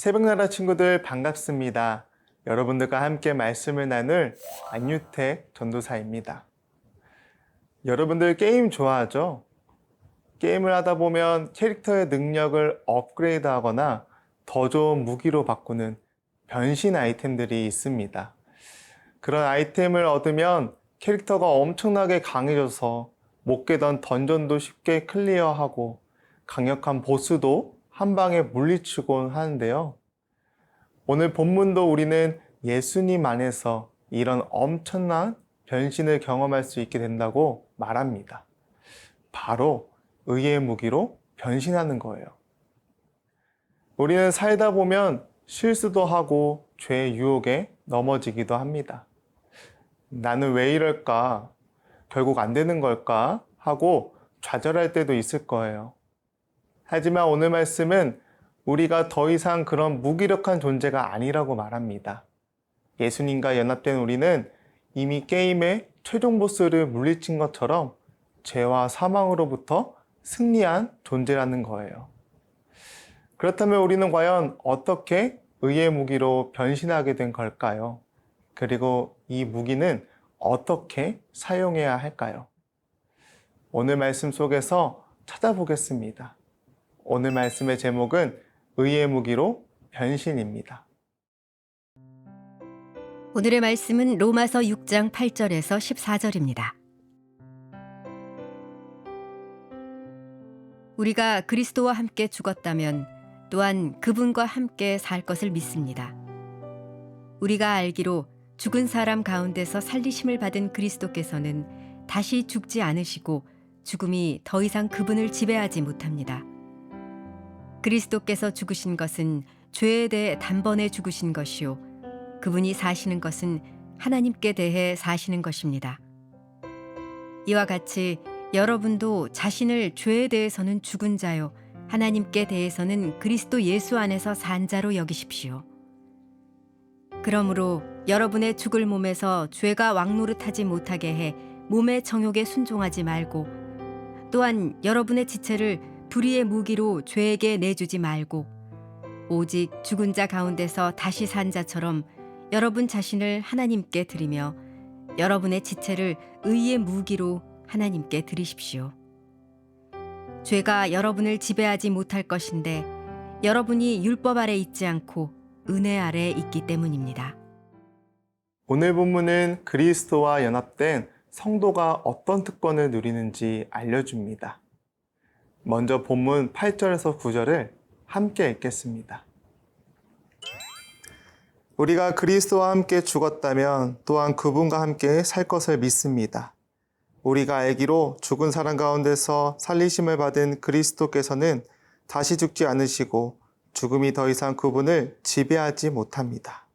새벽나라 친구들 반갑습니다. 여러분들과 함께 말씀을 나눌 안유택 전도사입니다. 여러분들 게임 좋아하죠? 게임을 하다 보면 캐릭터의 능력을 업그레이드 하거나 더 좋은 무기로 바꾸는 변신 아이템들이 있습니다. 그런 아이템을 얻으면 캐릭터가 엄청나게 강해져서 못 깨던 던전도 쉽게 클리어하고 강력한 보스도 한 방에 물리치곤 하는데요. 오늘 본문도 우리는 예수님 안에서 이런 엄청난 변신을 경험할 수 있게 된다고 말합니다. 바로 의의 무기로 변신하는 거예요. 우리는 살다 보면 실수도 하고 죄의 유혹에 넘어지기도 합니다. 나는 왜 이럴까? 결국 안 되는 걸까? 하고 좌절할 때도 있을 거예요. 하지만 오늘 말씀은 우리가 더 이상 그런 무기력한 존재가 아니라고 말합니다. 예수님과 연합된 우리는 이미 게임의 최종 보스를 물리친 것처럼 죄와 사망으로부터 승리한 존재라는 거예요. 그렇다면 우리는 과연 어떻게 의의 무기로 변신하게 된 걸까요? 그리고 이 무기는 어떻게 사용해야 할까요? 오늘 말씀 속에서 찾아보겠습니다. 오늘 말씀의 제목은 의의 무기로 변신입니다. 오늘의 말씀은 로마서 6장 8절에서 14절입니다. 우리가 그리스도와 함께 죽었다면 또한 그분과 함께 살 것을 믿습니다. 우리가 알기로 죽은 사람 가운데서 살리심을 받은 그리스도께서는 다시 죽지 않으시고 죽음이 더 이상 그분을 지배하지 못합니다. 그리스도께서 죽으신 것은 죄에 대해 단번에 죽으신 것이요 그분이 사시는 것은 하나님께 대해 사시는 것입니다. 이와 같이 여러분도 자신을 죄에 대해서는 죽은 자요 하나님께 대해서는 그리스도 예수 안에서 산 자로 여기십시오. 그러므로 여러분의 죽을 몸에서 죄가 왕노릇하지 못하게 해 몸의 정욕에 순종하지 말고 또한 여러분의 지체를 불의의 무기로 죄에게 내주지 말고 오직 죽은 자 가운데서 다시 산 자처럼 여러분 자신을 하나님께 드리며 여러분의 지체를 의의 무기로 하나님께 드리십시오. 죄가 여러분을 지배하지 못할 것인데 여러분이 율법 아래 있지 않고 은혜 아래 있기 때문입니다. 오늘 본문은 그리스도와 연합된 성도가 어떤 특권을 누리는지 알려줍니다. 먼저 본문 8절에서 9절을 함께 읽겠습니다. 우리가 그리스도와 함께 죽었다면 또한 그분과 함께 살 것을 믿습니다. 우리가 알기로 죽은 사람 가운데서 살리심을 받은 그리스도께서는 다시 죽지 않으시고 죽음이 더 이상 그분을 지배하지 못합니다.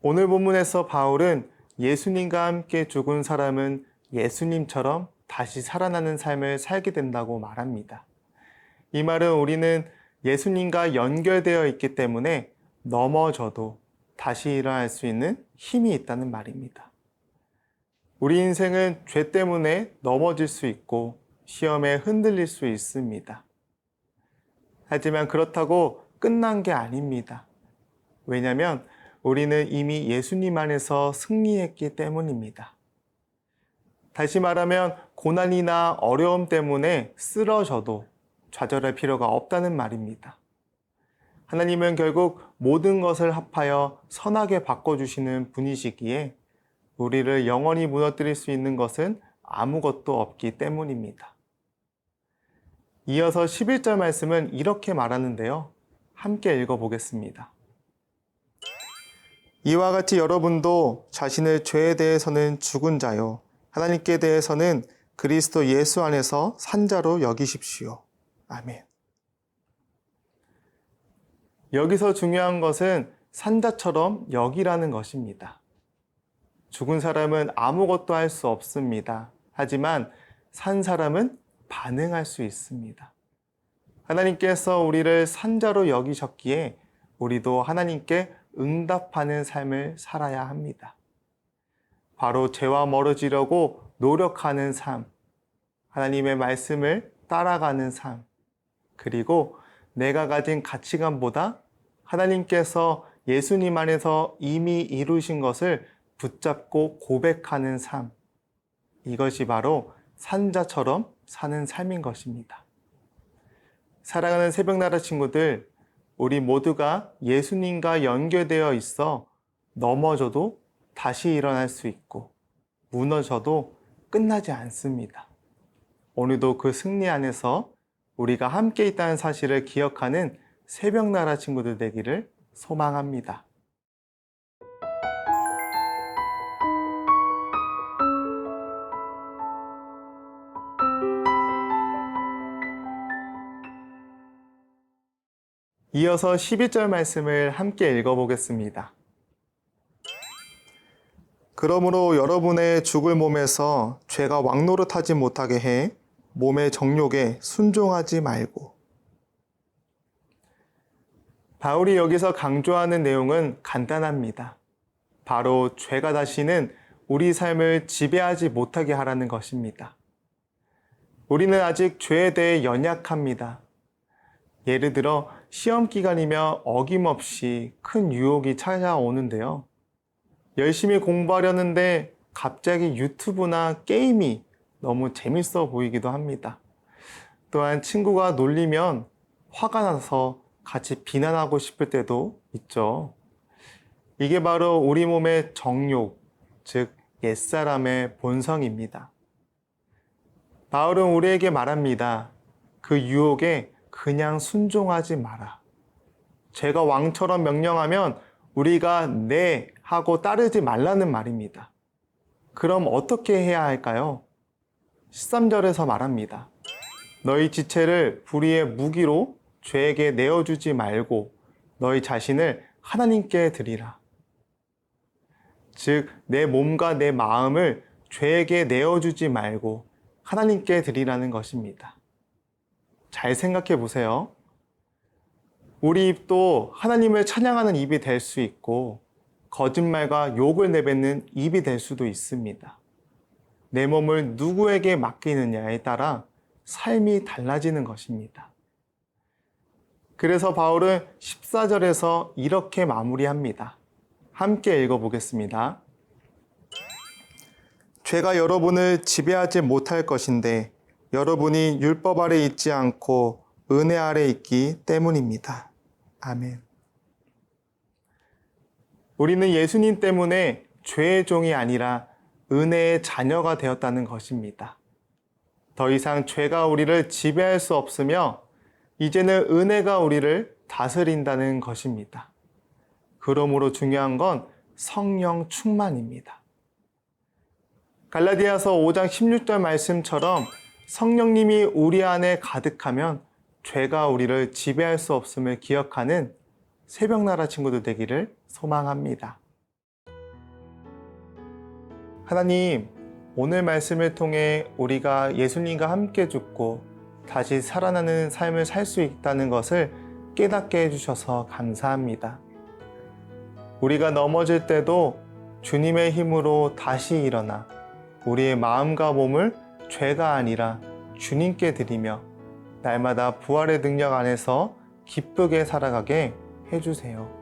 오늘 본문에서 바울은 예수님과 함께 죽은 사람은 예수님처럼 다시 살아나는 삶을 살게 된다고 말합니다. 이 말은 우리는 예수님과 연결되어 있기 때문에 넘어져도 다시 일어날 수 있는 힘이 있다는 말입니다. 우리 인생은 죄 때문에 넘어질 수 있고 시험에 흔들릴 수 있습니다. 하지만 그렇다고 끝난 게 아닙니다. 왜냐하면 우리는 이미 예수님 안에서 승리했기 때문입니다. 다시 말하면 고난이나 어려움 때문에 쓰러져도 좌절할 필요가 없다는 말입니다. 하나님은 결국 모든 것을 합하여 선하게 바꿔주시는 분이시기에 우리를 영원히 무너뜨릴 수 있는 것은 아무것도 없기 때문입니다. 이어서 11절 말씀은 이렇게 말하는데요. 함께 읽어보겠습니다. 이와 같이 여러분도 자신의 죄에 대해서는 죽은 자요. 하나님께 대해서는 그리스도 예수 안에서 산자로 여기십시오. 아멘. 여기서 중요한 것은 산자처럼 여기라는 것입니다. 죽은 사람은 아무것도 할 수 없습니다. 하지만 산 사람은 반응할 수 있습니다. 하나님께서 우리를 산자로 여기셨기에 우리도 하나님께 응답하는 삶을 살아야 합니다. 바로 죄와 멀어지려고 노력하는 삶, 하나님의 말씀을 따라가는 삶, 그리고 내가 가진 가치관보다 하나님께서 예수님 안에서 이미 이루신 것을 붙잡고 고백하는 삶. 이것이 바로 산자처럼 사는 삶인 것입니다. 사랑하는 새벽나라 친구들, 우리 모두가 예수님과 연결되어 있어 넘어져도 다시 일어날 수 있고 무너져도 끝나지 않습니다. 오늘도 그 승리 안에서 우리가 함께 있다는 사실을 기억하는 새벽나라 친구들 되기를 소망합니다. 이어서 12절 말씀을 함께 읽어보겠습니다. 그러므로 여러분의 죽을 몸에서 죄가 왕노릇하지 못하게 해 몸의 정욕에 순종하지 말고. 바울이 여기서 강조하는 내용은 간단합니다. 바로 죄가 다시는 우리 삶을 지배하지 못하게 하라는 것입니다. 우리는 아직 죄에 대해 연약합니다. 예를 들어 시험 기간이며 어김없이 큰 유혹이 찾아오는데요. 열심히 공부하려는데 갑자기 유튜브나 게임이 너무 재밌어 보이기도 합니다. 또한 친구가 놀리면 화가 나서 같이 비난하고 싶을 때도 있죠. 이게 바로 우리 몸의 정욕, 즉 옛사람의 본성입니다. 바울은 우리에게 말합니다. 그 유혹에 그냥 순종하지 마라. 제가 왕처럼 명령하면 우리가 네 하고 따르지 말라는 말입니다. 그럼 어떻게 해야 할까요? 13절에서 말합니다. 너희 지체를 불의의 무기로 죄에게 내어주지 말고 너희 자신을 하나님께 드리라. 즉, 내 몸과 내 마음을 죄에게 내어주지 말고 하나님께 드리라는 것입니다. 잘 생각해 보세요. 우리 입도 하나님을 찬양하는 입이 될 수 있고, 거짓말과 욕을 내뱉는 입이 될 수도 있습니다. 내 몸을 누구에게 맡기느냐에 따라 삶이 달라지는 것입니다. 그래서 바울은 14절에서 이렇게 마무리합니다. 함께 읽어보겠습니다. 죄가 여러분을 지배하지 못할 것인데 여러분이 율법 아래 있지 않고 은혜 아래 있기 때문입니다. 아멘. 우리는 예수님 때문에 죄의 종이 아니라 은혜의 자녀가 되었다는 것입니다. 더 이상 죄가 우리를 지배할 수 없으며 이제는 은혜가 우리를 다스린다는 것입니다. 그러므로 중요한 건 성령 충만입니다. 갈라디아서 5장 16절 말씀처럼 성령님이 우리 안에 가득하면 죄가 우리를 지배할 수 없음을 기억하는 새벽나라 친구들 되기를 소망합니다. 하나님, 오늘 말씀을 통해 우리가 예수님과 함께 죽고 다시 살아나는 삶을 살 수 있다는 것을 깨닫게 해주셔서 감사합니다. 우리가 넘어질 때도 주님의 힘으로 다시 일어나 우리의 마음과 몸을 죄가 아니라 주님께 드리며 날마다 부활의 능력 안에서 기쁘게 살아가게 해주세요.